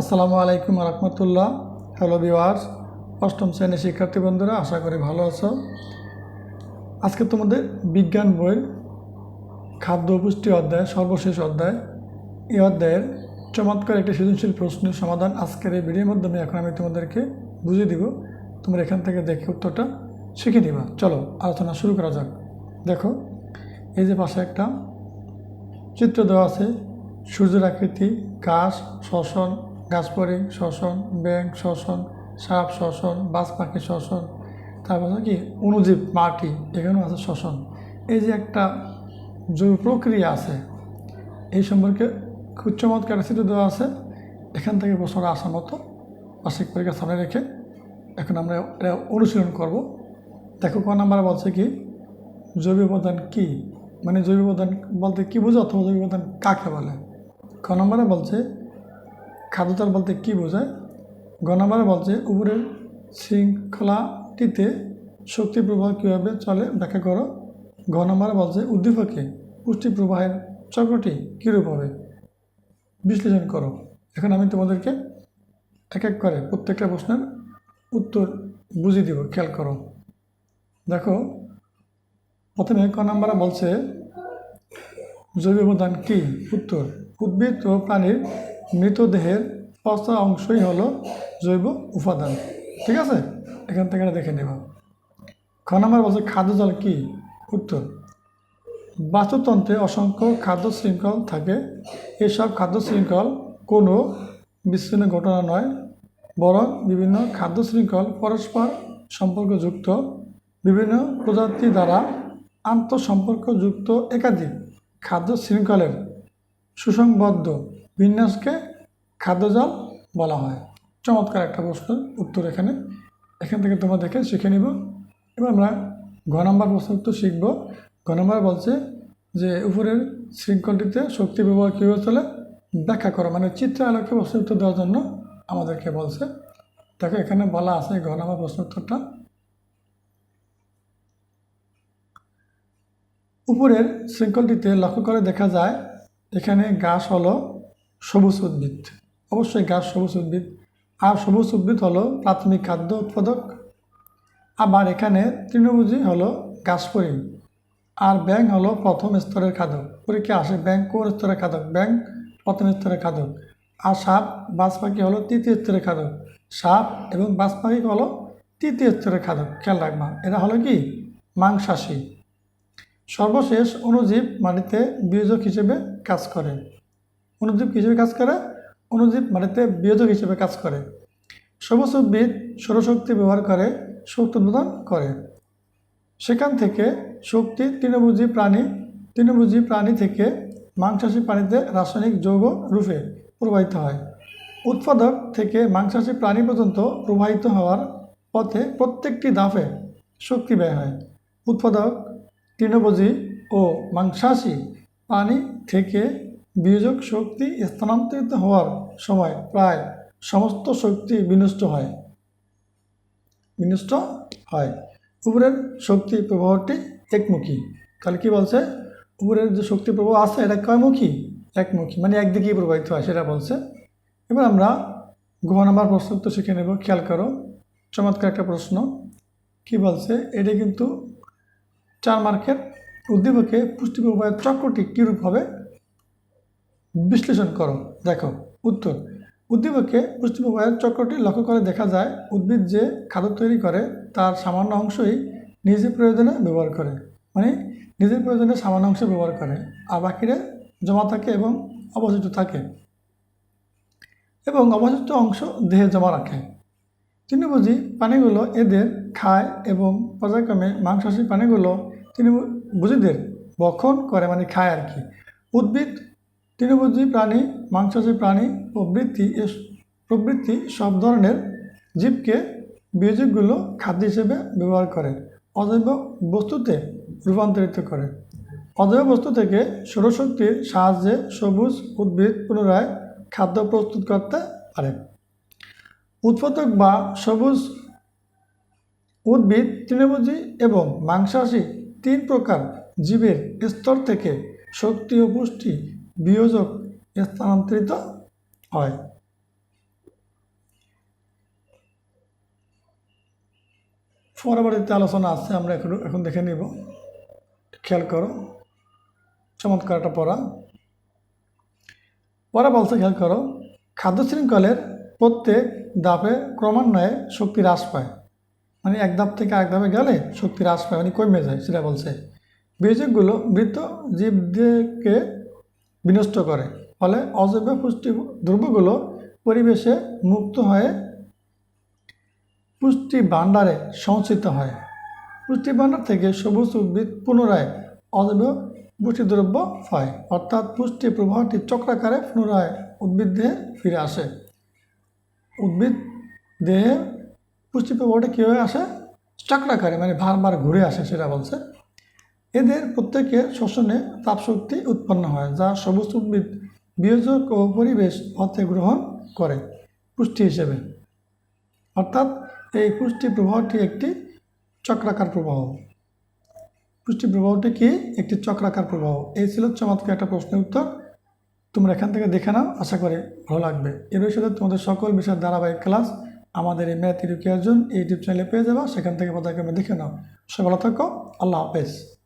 আসসালামু আলাইকুম রহমতুল্লাহ। Hello viewers অষ্টম শ্রেণির শিক্ষার্থী বন্ধুরা, আশা করি ভালো আছো। আজকে তোমাদের বিজ্ঞান বইয়ের খাদ্য পুষ্টি অধ্যায়, সর্বশেষ অধ্যায়। এই অধ্যায়ের চমৎকার একটি সৃজনশীল প্রশ্নের সমাধান আজকের এই ভিডিওর মাধ্যমে এখন আমি তোমাদেরকে বুঝিয়ে দিব। তোমরা এখান থেকে দেখে উত্তরটা শিখে দিবা চলো, আলোচনা শুরু করা যাক। দেখো, এই যে পাশে একটা চিত্র দেওয়া আছে, সূর্যের আকৃতি ঘাস শ্বসন গাছপরিং শ্বসন ব্যাং শ্বসন সাপ শ্বসন বাজ পাখি শ্বসন তারপর কি, অনুজীব, মাটি, এখানেও আছে শ্বসন এই যে একটা জৈব প্রক্রিয়া আছে, এই সম্পর্কে খুব চমৎকার চিত্র দেওয়া আছে। এখান থেকে প্রশ্নটা আসার মতো বার্ষিক পরীক্ষা সামনে রেখে এখন আমরা এটা অনুশীলন করব। দেখো কোন নাম্বার বলছে কি, জৈব উপাদান কী? মানে জৈব উপাদান বলতে কী বোঝো অথবা জৈব উপাদান কাকে বলে? খ নম্বরে বলছে খাদ্যতাল বলতে কী বোঝায়? গ নম্বরে বলছে, উপরের শৃঙ্খলাটিতে শক্তি প্রবাহ কীভাবে চলে ব্যাখ্যা করো। নম্বরে বলছে, উদ্দীপকে পুষ্টি প্রবাহের চক্রটি কীরূপ হবে? বিশ্লেষণ করো। এখন আমি তোমাদেরকে এক এক করে প্রত্যেকটা প্রশ্নের উত্তর বুঝিয়ে দিব, খেয়াল করো। দেখো, প্রথমে ক নাম্বারে বলছে, জৈব উপাদান কী? উত্তর, উদ্ভিদ ও প্রাণীর মৃতদেহের পচা অংশই হলো জৈব উপাদান। ঠিক আছে? এখান থেকে দেখে নেব। খ নাম্বার বলছে খাদ্য জল কি? উত্তর, বাস্তুতন্ত্রে অসংখ্য খাদ্য শৃঙ্খল থাকে। এসব খাদ্য শৃঙ্খল কোনো বিচ্ছিন্ন ঘটনা নয়, বরং বিভিন্ন খাদ্য শৃঙ্খল পরস্পর সম্পর্কযুক্ত, বিভিন্ন প্রজাতি দ্বারা আন্তঃসম্পর্কযুক্ত একাধিক খাদ্য শৃঙ্খলের সুসংবদ্ধ বিন্যাসকে খাদ্যজাল বলা হয়। চমৎকার একটা প্রশ্ন উত্তর এখানে। এখান থেকে তোমরা দেখে শিখে নিব। এবার আমরা ঘ নম্বর প্রশ্ন উত্তর শিখব। ঘ নম্বর বলছে যে, উপরের শৃঙ্খলটিতে শক্তি ব্যবহার কীভাবে চলে? ব্যাখ্যা করো। মানে চিত্র আলোকে প্রশ্ন উত্তর দেওয়ার জন্য আমাদেরকে বলছে। দেখো, এখানে বলা আছে ঘ নম্বর প্রশ্ন উত্তরটা। উপরের শৃঙ্খলটিতে লক্ষ্য করে দেখা যায়, এখানে গাছ হলো সবুজ উদ্ভিদ অবশ্যই গাছ সবুজ উদ্ভিদ আর সবুজ উদ্ভিদ হলো প্রাথমিক খাদ্য উৎপাদক। আবার এখানে তৃণভোজী হলো ঘাসপরিণ আর ব্যাং হলো প্রথম স্তরের খাদক। পরীক্ষা আসে ব্যাং কোন স্তরের খাদক? ব্যাং প্রথম স্তরের খাদক। আর সাপ বাজ পাখি হলো তৃতীয় স্তরের খাদক। সাপ এবং বাজ পাখি হলো তৃতীয় স্তরের খাদক। খেয়াল রাখবা। এরা হলো কি? মাংসাশী। সর্বশেষ অণুজীব মাটিতে বিয়োজক হিসেবে কাজ করে। অণুজীব হিসেবে কাজ করে অণুজীব মাটিতে বিয়োজক হিসেবে কাজ করে। সবুজ উদ্ভিদ সৌরশক্তি ব্যবহার করে, শক্তি উৎপাদন করে। সেখান থেকে শক্তি তৃণভোজী প্রাণী তৃণভোজী প্রাণী থেকে মাংসাশী প্রাণীতে রাসায়নিক যৌগ রূপে প্রবাহিত হয়। উৎপাদক থেকে মাংসাশী প্রাণী পর্যন্ত প্রবাহিত হওয়ার পথে প্রত্যেকটি ধাপে শক্তি ব্যয় হয়। উৎপাদক, তৃণভোজী ও মাংসাশী প্রাণী থেকে বিয়োজক শক্তি স্থানান্তরিত হওয়ার সময় প্রায় সমস্ত শক্তি বিনষ্ট হয়। বিনষ্ট হয়। উপরের শক্তি প্রবাহটি একমুখী। তাহলে কী বলছে, উপরের যে শক্তি প্রবাহ আছে, এটা কয়মুখী? একমুখী মানে একদিকেই প্রবাহিত হয়, সেটা বলছে। এবার আমরা ঘ নাম্বার প্রশ্ন উত্তর শিখে নেব, খেয়াল করো। চমৎকার একটা প্রশ্ন। কি বলছে, এটা কিন্তু চার মার্কের উদ্দীপকে পুষ্টি প্রবাহের চক্রটি কীরূপ হবে? বিশ্লেষণ করো। দেখো, উত্তর। উদ্দীপকে পুষ্টি প্রবাহের চক্রটি লক্ষ্য করে দেখা যায়, উদ্ভিদ যে খাদ্য তৈরি করে, তার সামান্য অংশই নিজের প্রয়োজনে ব্যবহার করে। মানে নিজের প্রয়োজনে সামান্য অংশ ব্যবহার করে, আর বাকিরা জমা থাকে এবং অবশিষ্ট থাকে। এবং অবশিষ্ট অংশ দেহে জমা রাখে। তৃণভোজী প্রাণীগুলো এদের খায় এবং পর্যায়ক্রমে মাংসাশী প্রাণীগুলো তৃণভোজীদের বক্ষণ করে মানে খায় আর কি। উদ্ভিদ তৃণভোজী প্রাণী, মাংসাশী প্রাণী প্রবৃত্তি প্রবৃত্তি সব ধরনের জীবকে বিয়োজকগুলো খাদ্য হিসেবে ব্যবহার করে, অজৈব বস্তুতে রূপান্তরিত করে। অজৈব বস্তু থেকে সৌরশক্তির সাহায্যে সবুজ উদ্ভিদ পুনরায় খাদ্য প্রস্তুত করতে পারে। উৎপাদক বা সবুজ উদ্ভিদ তৃণভোজী এবং মাংসাশী তিন প্রকার জীবের স্তর থেকে শক্তি ও পুষ্টি বিয়োজক স্থানান্তরিত হয়। পরবর্তীতে আলোচনা আছে, আমরা এখন এখন দেখে নিব। খেয়াল করো। চমৎকার একটা পড়া। পরে বলছে, খেয়াল করো, খাদ্য শৃঙ্খলের প্রত্যেক ধাপে ক্রমান্বয়ে শক্তি হ্রাস পায়। মানে এক ধাপ থেকে আরেক ধাপে গেলে শক্তি হ্রাস পায় মানে কমে যায়, সেটা বলছে। বীজকগুলো মৃত জীবদেরকে বিনষ্ট করে। ফলে অজৈব পুষ্টি দ্রব্যগুলো পরিবেশে মুক্ত হয়ে পুষ্টি ভাণ্ডারে সঞ্চিত হয়। পুষ্টি ভাণ্ডার থেকে সবুজ উদ্ভিদ পুনরায় অজৈব পুষ্টিদ্রব্য হয়। অর্থাৎ পুষ্টি প্রবাহটি চক্রাকারে পুনরায় উদ্ভিদ দেহে ফিরে আসে। উদ্ভিদ দেহে পুষ্টি প্রবাহটা কীভাবে আসে? চক্রাকারে মানে বারবার ঘুরে আসে, সেটা বলছে। এদের প্রত্যেকের শোষণে তাপশক্তি উৎপন্ন হয়, যা সবুজ উদ্ভিদ, বিয়োজক ও পরিবেশ অর্থে গ্রহণ করে পুষ্টি হিসেবে। অর্থাৎ এই পুষ্টি প্রবাহটি একটি চক্রাকার প্রবাহ। পুষ্টি প্রবাহটি কি? একটি চক্রাকার প্রবাহ। এই ছিল চমৎকার একটা প্রশ্নের উত্তর। তোমরা এখান থেকে দেখে নাও, আশা করি ভালো লাগবে। এর সাথে তোমাদের সকল বিষয়ের ধারাবাহিক ক্লাস আমাদের এই ম্যাথ এডুকেশন ইউটিউব চ্যানেলে পেয়ে যাবা। সেখান থেকে পর্যায়ক্রমে দেখে নাও। সে ভালো থাকো। আল্লাহ হাফেজ।